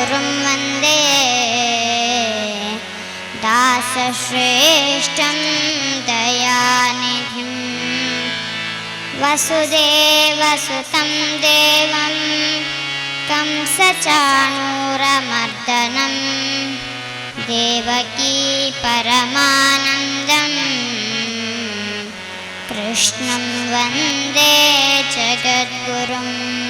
गुरुं वन्दे। दासश्रेष्ठं दयानिधिं। वसुदेवसुतं देवं तं सचाणूरमर्दनं देवकी परमानन्दम् कृष्णं वन्दे जगद्गुरुम्।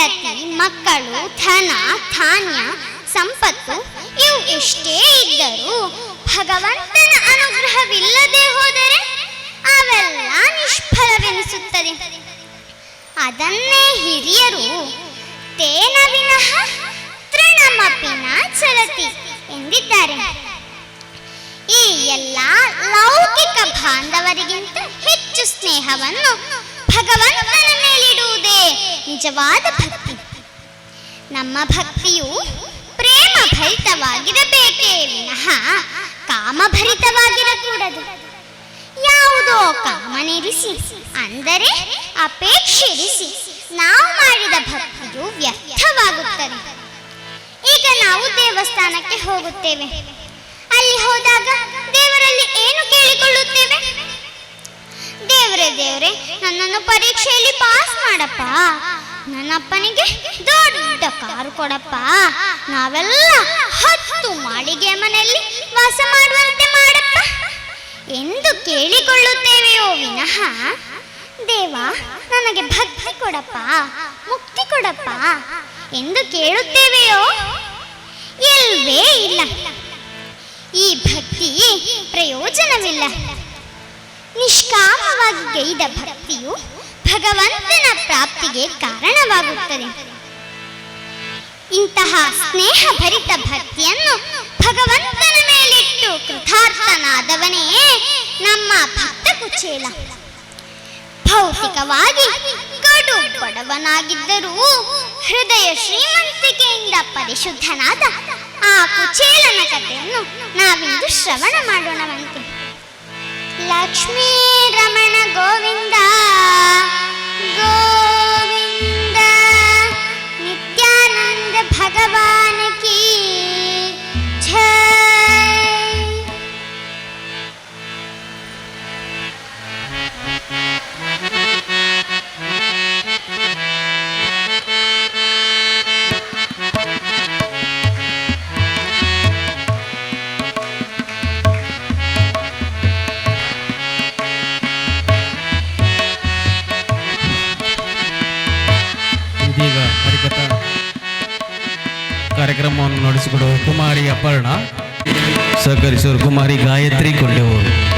ಹೆಂಡತಿ, ಮಕ್ಕಳು, ಧನ, ಧಾನ್ಯ, ಸಂಪತ್ತು ಇವು ಎಷ್ಟೇ ಇದ್ದರೂ ಭಗವಂತನ ಅನುಗ್ರಹವಿಲ್ಲದೆ ಹೋದರೆ ಅವೆಲ್ಲ ನಿಷ್ಫಲವೆನಿಸುತ್ತದೆ. ಅದನ್ನೇ ಹಿರಿಯರು ತೇನ ವಿನಃ ತೃಣಮಪಿನ ಎಂದಿದ್ದಾರೆ. ಈ ಎಲ್ಲ ಲೌಕಿಕ ಬಾಂಧವರಿಗಿಂತ ಹೆಚ್ಚು ಸ್ನೇಹವನ್ನು ಭಗವಂತನ ಮೇಲಿಡುವುದೇ ನಿಜವಾದ ಭಕ್ತಿ. ನಮ್ಮ ಭಕ್ತಿಯು ಪ್ರೇಮ ಭರಿತವಾಗಿರಬೇಕೇ ವಿನಃ ಕಾಮಭರಿತವಾಗಿರಕೂಡದು. ಯಾವುದೋ ಕಾಮನಿರಿಸಿ ಅಂದರೆ ಅಪೇಕ್ಷಿರಿಸಿ ನಾವು ಮಾಡಿದ ಭಕ್ತಿಯು ವ್ಯರ್ಥವಾಗುತ್ತದೆ. ಈಗ ನಾವು ದೇವಸ್ಥಾನಕ್ಕೆ ಹೋಗುತ್ತೇವೆ. ಅಲ್ಲಿ ಹೋದಾಗ ದೇವರಲ್ಲಿ ಏನು ಕೇಳಿಕೊಳ್ಳುತ್ತೇವೆ? ದೇವರೇ, ದೇವ್ರೆ, ನನ್ನನ್ನು ಪರೀಕ್ಷೆಯಲ್ಲಿ ಪಾಸ್ ಮಾಡಪ್ಪ. ನನ್ನಪ್ಪನಿಗೆ ದೊಡ್ಡ ಕಾರು ಕೊಡಪ್ಪ. ನಾವೆಲ್ಲ ಹತ್ತು ಮಾಳಿಗೆ ಮನೆಯಲ್ಲಿ ವಾಸ ಮಾಡುವಂತೆ ಮಾಡಪ್ಪ. ಎಂದು ಕೇಳಿಕೊಳ್ಳುತ್ತೇವೆಯೋ ವಿನಃ, ದೇವ, ನನಗೆ ಭಕ್ತಿ ಕೊಡಪ್ಪ, ಮುಕ್ತಿ ಕೊಡಪ್ಪ ಎಂದು ಕೇಳುತ್ತೇವೆಯೋ? ಇಲ್ವೇ ಇಲ್ಲ. ಈ ಭಕ್ತಿ ಪ್ರಯೋಜನವಿಲ್ಲ. ನಿಷ್ಕಾಮವಾಗಿ ಗೈದ ಭಕ್ತಿಯು ಭಗವಂತನ ಪ್ರಾಪ್ತಿಗೆ ಕಾರಣವಾಗುತ್ತದೆ. ಇಂತಹ ಸ್ನೇಹ ಭರಿತ ಭಕ್ತಿಯನ್ನು ಭಗವಂತನ ಮೇಲಿಟ್ಟು ಕೃತಾರ್ಥನಾದವನೇ ನಮ್ಮ ಭಕ್ತ ಕುಚೇಲ. ಭೌತಿಕವಾಗಿ ಕಡು ಬಡವನಾಗಿದ್ದರೂ ಹೃದಯ ಶ್ರೀಮಂತಿಕೆಯಿಂದ ಪರಿಶುದ್ಧನಾದ ಆ ಕುಚೇಲನ ಕಥೆಯನ್ನು ನಾವಿಂದು ಶ್ರವಣ ಮಾಡೋಣವಂತೆ. ಲಕ್ಷ್ಮೀ ರಮಣ ಗೋವಿಂದ ಗೋವಿಂದ ಕಾರ್ಯಕ್ರಮವನ್ನು ನಡೆಸಿಕೊಡುವ ಕುಮಾರಿ ಅಪರ್ಣ. ಸಹಕರಿಸುವ ಕುಮಾರಿ ಗಾಯತ್ರಿ ಕೊಂಡೆವರು.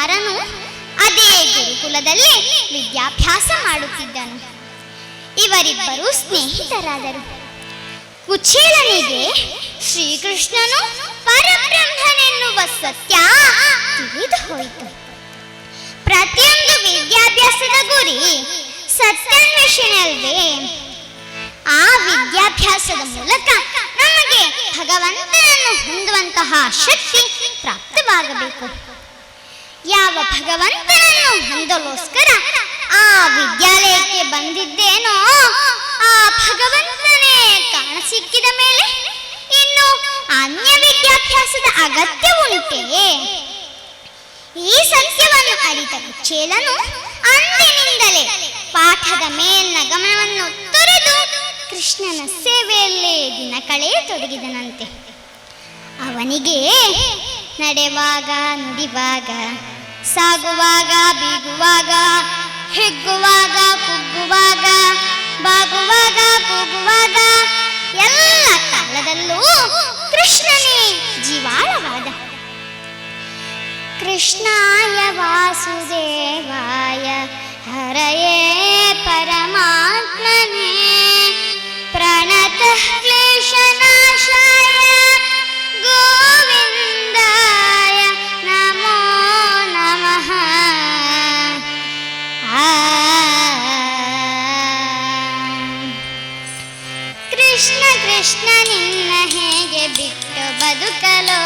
ಕುಮಾರನು ಅದೇ ಗುರುಕುಲದಲ್ಲಿ ವಿದ್ಯಾಭ್ಯಾಸ ಮಾಡುತ್ತಿದ್ದನು. ಇವರಿಬ್ಬರು ಸ್ನೇಹಿತರಾದರು. ಕುಚೇಲನಿಗೆ ಶ್ರೀಕೃಷ್ಣನು ಪರಬ್ರಹ್ಮನೆನ್ನುವ ಸತ್ಯ ತಿಳಿದು ಹೋಯಿತು ಪ್ರತಿಯೊಂದು ವಿದ್ಯಾಭ್ಯಾಸದ ಗುರಿ ಸತ್ಯಾನ್ವೇಷಣೆಯಲ್ವೇ ಆ ವಿದ್ಯಾಭ್ಯಾಸದ ಮೂಲಕ ನಮಗೆ ಭಗವಂತನನ್ನು ಹೊಂದುವಂತಹ ಶಕ್ತಿ ಪ್ರಾಪ್ತವಾಗಬೇಕು. ಯಾವ ಭಗವಂತನನ್ನು ಹೊಂದಲೋಸ್ಕರ ಆ ವಿದ್ಯಾಲಯಕ್ಕೆ ಬಂದಿದ್ದೇನೋ ಆ ಭಗವಂತನೇ ಕಾಣಸಿಕ್ಕಿದ ಮೇಲೆ ಇನ್ನು ಅನ್ಯ ವಿದ್ಯಾಭ್ಯಾಸದ ಅಗತ್ಯ ಉಂಟೇ ಈ ಸತ್ಯವನ್ನು ಅರಿತ ಕುಚೇಲನು ಅಂದಿನಿಂದಲೇ ಪಾಠದ ಮೇಲಿನ ಗಮನವನ್ನು ತೊರೆದು ಕೃಷ್ಣನ ಸೇವೆಯಲ್ಲೇ ದಿನ ಕಳೆಯತೊಡಗಿದನಂತೆ ಅವನಿಗೆ ನಡೆವಾಗ ನುಡಿವಾಗ, ಸಾಗುವಾಗ, ಬೀಗುವಾಗ, ಹಿಗ್ಗುವಾಗ, ಕುಗ್ಗುವಾಗ, ಬಾಗುವಾಗ, ಕೂಗುವಾಗ, ಎಲ್ಲ ಕಾಲದಲ್ಲೂ ಕೃಷ್ಣನೇ ಜೀವಾಳವಾದ. ಕೃಷ್ಣಾಯ ವಾಸುದೇವಾಯ, ಹರಯೇ ಪರಮಾತ್ಮನೇ ಪ್ರಣತ ಕ್ಲೇಶನಾಶಾಯ ಗೋ ಬಿಟ್ಟು ಬದುಕಲು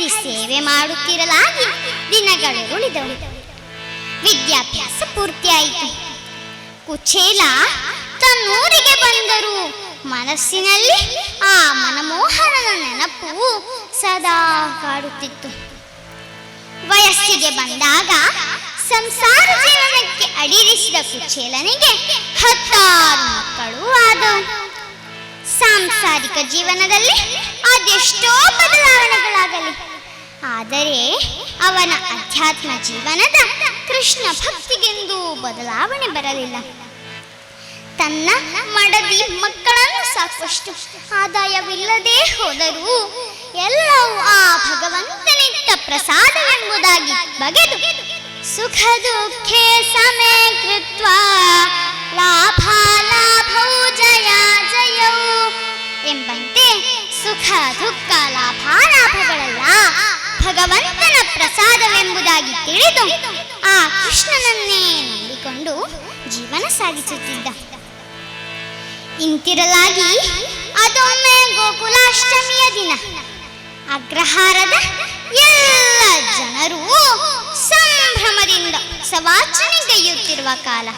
ಹರಿ ಸೇವೆ ಮಾಡುತ್ತಿರಲಾಗಿ ದಿನಗಳು ಉಳಿದವು. ವಿದ್ಯಾಭ್ಯಾಸ ಪೂರ್ತಿಯಾಯಿತು. ಕುಚೇಲ ತನ್ನೂರಿಗೆ ಬಂದರು. ಮನಸ್ಸಿನಲ್ಲಿ ಆ ಮನಮೋಹನನ ನೆನಪು ಸದಾ ಕಾಡುತ್ತಿತ್ತು. ವಯಸ್ಸಿಗೆ ಬಂದಾಗ ಸಂಸಾರ ಜೀವನಕ್ಕೆ ಅಡಿರಿಸಿದ ಕುಚೇಲನಿಗೆ ಹತ್ತಾರು ಮಕ್ಕಳು ಆದವು. ಸಾಂಸಾರಿಕ ಜೀವನದಲ್ಲಿ ಅದೆಷ್ಟೋ ಬದಲಾವಣೆಗಳಾಗಲಿ. ಆದರೆ ಅವನ ಅಧ್ಯಾತ್ಮ ಜೀವನದ ಕೃಷ್ಣ ಭಕ್ತಿಗೆಂದು ಬದಲಾವಣೆ ಬರಲಿಲ್ಲ. ತನ್ನ ಮಡದಿ ಮಕ್ಕಳನ್ನು ಸಾಕಷ್ಟು ಆದಾಯವಿಲ್ಲದೆ ಹೋದರೂ ಎಲ್ಲವೂ ಆ ಭಗವಂತನಿಟ್ಟ ಪ್ರಸಾದವೆಂಬುದಾಗಿ ಬಗೆದು ಸುಖ ದುಃಖ ಸಮೇ ಕೃತ್ವ ಲಾಭ ಲಾಭೌ ಜಯ ಜಯೌ ಎಂಬಂತೆ ಸುಖ ದುಃಖ ಲಾಭ ಲಾಭಗಳೆಲ್ಲ ಭಗವಂತನ ಪ್ರಸಾದವೆಂಬುದಾಗಿ ತಿಳಿದು ಆ ಕೃಷ್ಣನನ್ನೇ ನಂಬಿಕೊಂಡು ಜೀವನ ಸಾಗಿಸುತ್ತಿದ್ದ. ಇಂತಿರಲಾಗಿ ಅದೊಮ್ಮೆ ಗೋಕುಲಾಷ್ಟಮಿಯ ದಿನ. ಅಗ್ರಹಾರದ ಎಲ್ಲ ಜನರು ಸಂಭ್ರಮದಿಂದ ಸವಾಚನೆಗೈಯುತ್ತಿರುವ ಕಾಲ.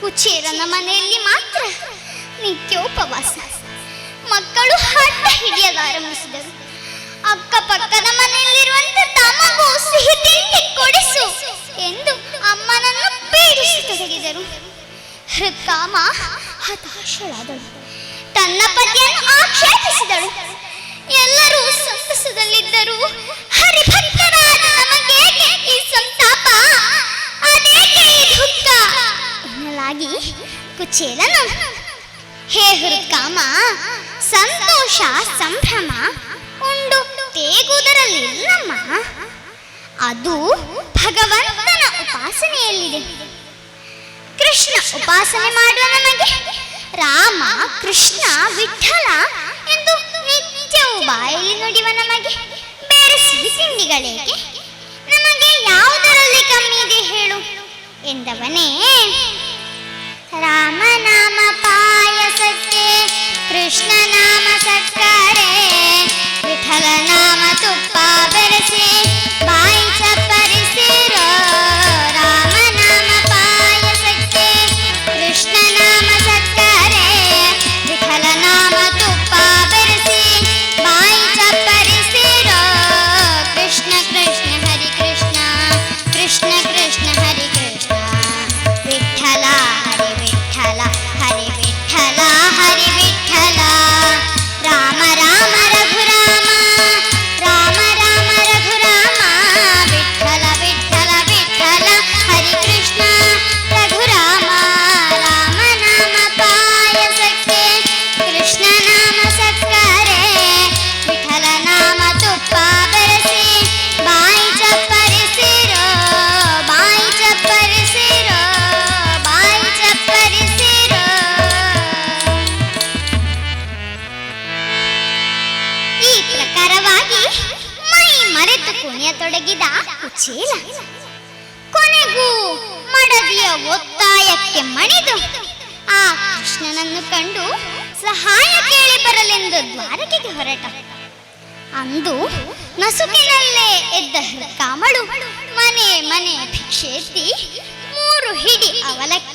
ಕುಚೇರನ ಮನೆಯಲ್ಲಿ ಮಾತ್ರ ನಿತ್ಯೋಪವಾಸ. ಮಕ್ಕಳು ಹಠ ಹಿಡಿಯಲಾರಂಭಿಸಿದರು ಅಕ್ಕಪಕ್ಕದ ಮನೆಯಲ್ಲಿರುವಂತೆ ತಮಗೂ ಸಿಹಿ ತಿಂಡಿ ಕೊಡಿಸು ಎಂದು ಅಮ್ಮನನ್ನು ಪೀಡಿಸತೊಡಗಿದರು. ಹೃತ್ಕಾಮ ಹತಾಶಳಾದಳು. ತನ್ನ ಪತಿಯನ್ನು ಆಕ್ಷೇಪಿಸಿದಳು. ಎಲ್ಲರೂ ಸಂತಸದಲ್ಲಿದ್ದರು. ಹರಿಭಕ್ತರಾದ ನಮಗೇಕೆ ಈ ಸಂತಾಪ ಅದೇಕೆ ದುಃಖ ಎನ್ನಲಾಗಿ ಕುಚೇಲನು, ಹೇ ಹೃತ್ಕಾಮ ಸಂತೋಷ, ಸಂಭ್ರಮ ಉಂಡು ತೇಗುವುದರಲ್ಲಿಲ್ಲಮ್ಮ. ಅದು ಭಗವಂತನ ಉಪಾಸನೆಯಲ್ಲಿದೆ. ಕೃಷ್ಣ ಉಪಾಸನೆ ಮಾಡುವ ನಮಗೆ ರಾಮ, ಕೃಷ್ಣ, ವಿಠಲ ಎಂದು ನಿತ್ಯವೂ ಬಾಯಲ್ಲಿ ನುಡಿಯುವ ನಮಗೆ ಬೇರೆ ಸಿಹಿ ತಿಂಡಿಗಳೇಕೆ? ನಮಗೆ ಯಾವುದರಲ್ಲಿ ಕಮ್ಮಿ ಇದೆ ಹೇಳು ಎಂದವನೇ ರಾಮನಾಮ ಪಾಯಸಕ್ಕೆ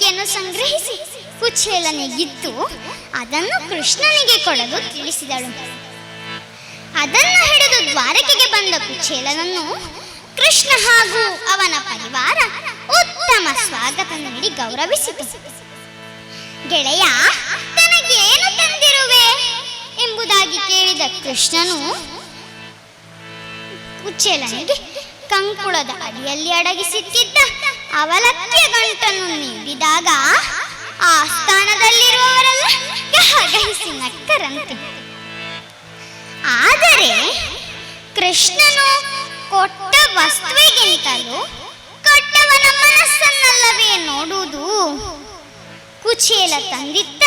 ಅವಲಕ್ಕಿಯನ್ನು ಸಂಗ್ರಹಿಸಿ ಕುಚೇಲನಿಗಿತ್ತು ಅದನ್ನು ಕೃಷ್ಣನಿಗೆ ಕೊಡಲು ತಿಳಿಸಿದಳು. ಅದನ್ನು ಹಿಡಿದು ದ್ವಾರಕೆಗೆ ಬಂದ ಕುಚೇಲನನ್ನು ಕೃಷ್ಣ ಹಾಗೂ ಅವನ ಪರಿವಾರ ಉತ್ತಮ ಸ್ವಾಗತ ನೀಡಿ ಗೌರವಿಸಿತು. ಗೆಳೆಯ, ತನಗೇನು ತಂದಿರುವೆ? ಎಂಬುದಾಗಿ ಕೇಳಿದ ಕೃಷ್ಣನು ಕುಚೇಲನಿಗೆ, ಕಂಕುಳದ ಅಡಿಯಲ್ಲಿ ಅಡಗಿಸಿಟ್ಟಿದ್ದ ಅವಲಕ್ಕಿಯ ಗಂಟನ್ನು ನೀಡಿದಾಗ ಆ ಸ್ಥಾನದಲ್ಲಿರುವವರೆಲ್ಲ ಗಹಗಹಿಸಿ ನಕ್ಕರಂತೆ. ಆದರೆ ಕೃಷ್ಣನು ಕೊಟ್ಟ ವಸ್ತುವಿಗಿಂತಲೂ ಕೊಟ್ಟವನ ಮನಸ್ಸನ್ನಲ್ಲವೇ ನೋಡುವುದು? ಕುಚೇಲ ತಂದಿದ್ದ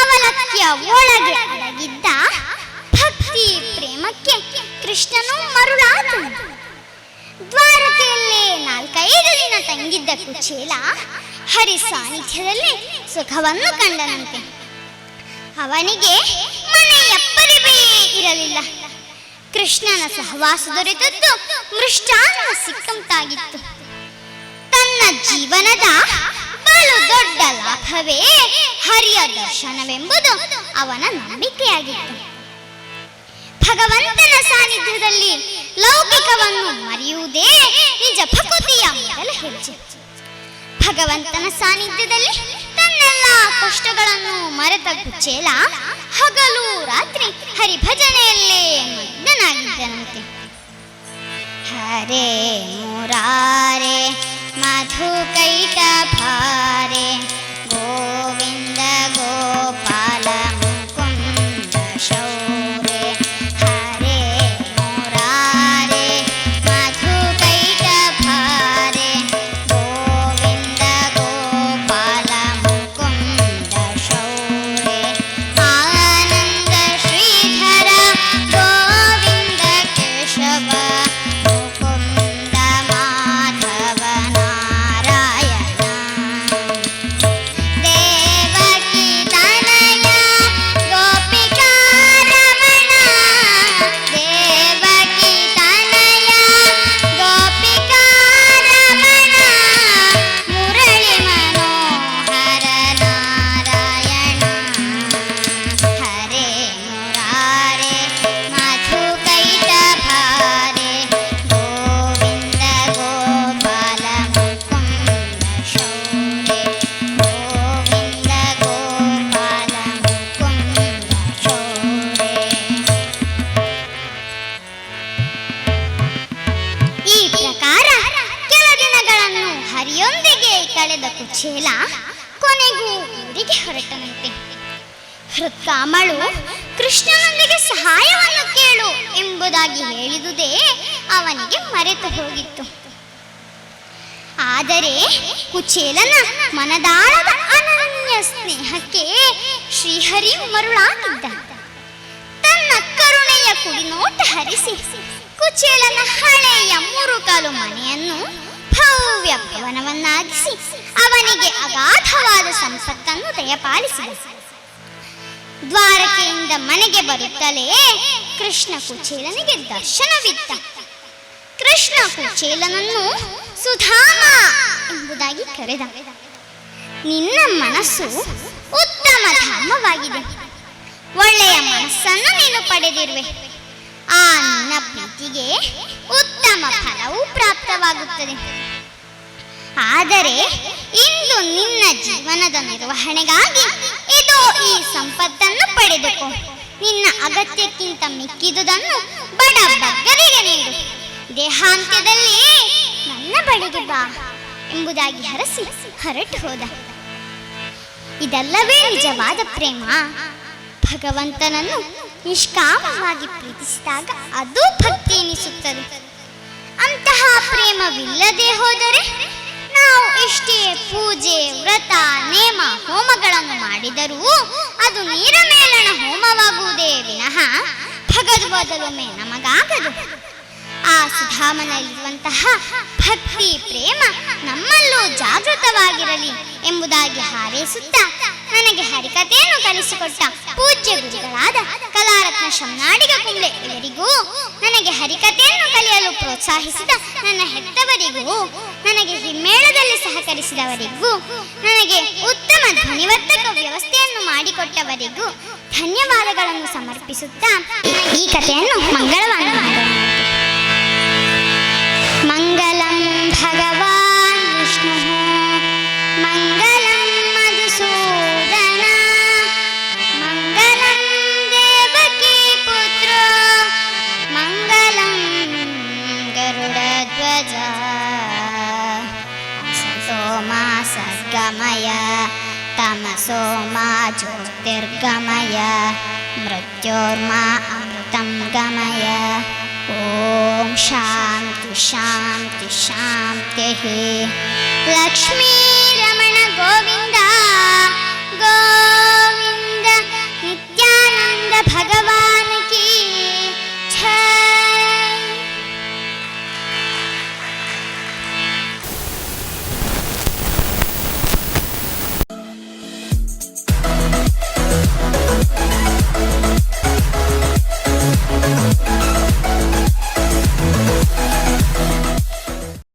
ಅವಲಕ್ಕಿಯ ಒಳಗೆ ಅಡಗಿದ್ದ ಭಕ್ತಿ ಪ್ರೇಮಕ್ಕೆ ಕೃಷ್ಣನು ಮರುಳಾದನು. ದ್ವಾರಕೆಯಲ್ಲೇ ನಾಲ್ಕೈದು ದಿನ ತಂಗಿದ್ದ ಕುಚೇಲ ಹರಿ ಸಾನ್ನಿಧ್ಯದಲ್ಲಿ ಸುಖವನ್ನು ಕಂಡನಂತೆ. ಅವನಿಗೆ ಮನೆಯಪ್ಪರಿವೇ ಇರಲಿಲ್ಲ. ಕೃಷ್ಣನ ಸಹವಾಸ ದೊರೆತದ್ದು ಮೃಷ್ಟಾನ್ನ ಸಿಕ್ಕಂತಾಗಿತ್ತು. ತನ್ನ ಜೀವನದ ಬಲು ದೊಡ್ಡ ಲಾಭವೇ ಹರಿಯ ದರ್ಶನವೆಂಬುದು ಅವನ ನಂಬಿಕೆಯಾಗಿತ್ತು. ಭಗವಂತನ ಸಾನ್ನಿಧ್ಯದಲ್ಲಿ ಲೌಕಿಕವನ್ನು ಮರೆಯುವುದೇ ನಿಜ. ಭಕುತಿಯ ಮೊದಲ ಹೆಜ್ಜೆ. ಭಗವಂತನ ಸಾನ್ನಿಧ್ಯದಲ್ಲಿ ತನ್ನೆಲ್ಲ ಕಷ್ಟಗಳನ್ನು ಮರೆತ ಕುಚೇಲ ಹಗಲು ರಾತ್ರಿ ಹರಿಭಜನೆಯಲ್ಲೇ ಮಗ್ನನಾಗಿದ್ದನಂತೆ. ಹರೇ ಮುರಾರೆ ಮಧು ಕೈಟ ಭಾರೆ ಗೋವಿಂದ ಹೃತ್ಕಾಮಳು ಕೃಷ್ಣನೊಂದಿಗೆ ಸಹಾಯವನ್ನು ಕೇಳು ಎಂಬುದಾಗಿ ಹೇಳಿದುದೇ ಅವನಿಗೆ ಮರೆತು ಹೋಗಿತ್ತು. ಆದರೆ ಕುಚೇಲನ ಮನದಾಳದ ಅನನ್ಯ ಸ್ನೇಹಕ್ಕೆ ಶ್ರೀಹರಿ ಮರುಳಾಗಿದ್ದ ತನ್ನ ಕರುಣೆಯ ಕುಡಿನೋಟ ಹರಿಸಿ ಕುಚೇಲನ ಹಳೆಯ ಮುರುಕಲು ಮನೆಯನ್ನು ಭವ್ಯ ಭವನವನ್ನಾಗಿಸಿ ಅವನಿಗೆ ಅಗಾಧವಾದ ಸಂಪತ್ತನ್ನು ದಯಪಾಲಿಸಿದ ದ್ವಾರಕೆಯಿಂದ ಮನೆಗೆ ಬರುತ್ತಲೇ ಕೃಷ್ಣ ಕುಚೇಲನಿಗೆ ದರ್ಶನವಿತ್ತ. ಕೃಷ್ಣ ಕುಚೇಲನನ್ನು ಸುಧಾಮ ಎಂಬುದಾಗಿ ಕರೆದ. ನಿನ್ನ ಮನಸ್ಸು ಉತ್ತಮ ಧಾಮವಾಗಿದೆ ಒಳ್ಳೆಯ ಮನಸ್ಸನ್ನು ನೀನು ಪಡೆದಿರುವೆ. ಆ ನಿನ್ನ ಪ್ರೀತಿಗೆ ಉತ್ತಮ ಫಲವೂ ಪ್ರಾಪ್ತವಾಗುತ್ತದೆ. ಆದರೆ ಇಂದು ನಿನ್ನ ಜೀವನದ ನಿರ್ವಹಣೆಗಾಗಿ ಇದು ಈ ಸಂಪತ್ತನ್ನು ಪಡೆದುಕೊ. ನಿನ್ನ ಅಗತ್ಯಕ್ಕಿಂತ ಮಿಕ್ಕಿದುದನ್ನು ಬಡ ಬಗ್ಗರಿಗೆ ನೀಡು. ದೇಹಾಂತ್ಯದಲ್ಲಿ ನನ್ನ ಬಳಿಗೆ ಬಾ ಎಂಬುದಾಗಿ ಹರಸಿ ಹೊರಟು ಹೋದ. ಇದಲ್ಲವೇ ನಿಜವಾದ ಪ್ರೇಮ. ಭಗವಂತನನ್ನು ನಿಷ್ಕಾಮವಾಗಿ ಪ್ರೀತಿಸಿದಾಗ ಅದು ಭಕ್ತಿ ಎನಿಸುತ್ತದೆ. ಅಂತಹ ಪ್ರೇಮವಿಲ್ಲದೆ ಹೋದರೆ ನಾವು ಎಷ್ಟೇ ಪೂಜೆ, ವ್ರತ, ನೇಮ, ಹೋಮಗಳನ್ನು ಮಾಡಿದರೂ ಅದು ನೀರ ಮೇಲಣ ಹೋಮವಾಗುವುದೇ ವಿನಃ ಭಗವದೊಲೊಮ್ಮೆ ನಮಗಾಗದು. ಆ ಸುಧಾಮನಲ್ಲಿರುವಂತಹ ಭಕ್ತಿ, ಪ್ರೇಮ ನಮ್ಮಲ್ಲೂ ಜಾಗೃತವಾಗಿರಲಿ ಎಂಬುದಾಗಿ ಹಾರೈಸುತ್ತಾ ನನಗೆ ಹರಿಕತೆಯನ್ನು ಕಲಿಸಿಕೊಟ್ಟ ಪೂಜ್ಯ ಗುರುಗಳಾದ ಕಲಾರತ್ನ ಶಮ್ನಾಡಿಗ ಕುಂಬ್ಳೆ ಇವರಿಗೂ ನನಗೆ ಹರಿಕತೆಯನ್ನು ಕಲಿಯಲು ಪ್ರೋತ್ಸಾಹಿಸಿದ ನನ್ನ ಹೆತ್ತವರಿಗೂ ನನಗೆ ಈ ಮೇಳದಲ್ಲಿ ಸಹಕರಿಸಿದವರಿಗೂ, ನನಗೆ ಉತ್ತಮ ಧ್ವನಿವರ್ಧಕ ವ್ಯವಸ್ಥೆಯನ್ನು ಮಾಡಿಕೊಟ್ಟವರಿಗೂ ಧನ್ಯವಾದಗಳನ್ನು ಸಮರ್ಪಿಸುತ್ತಾ ಈ ಕಥೆಯನ್ನು ಮಂಗಳವಾರ ಮಂಗಳ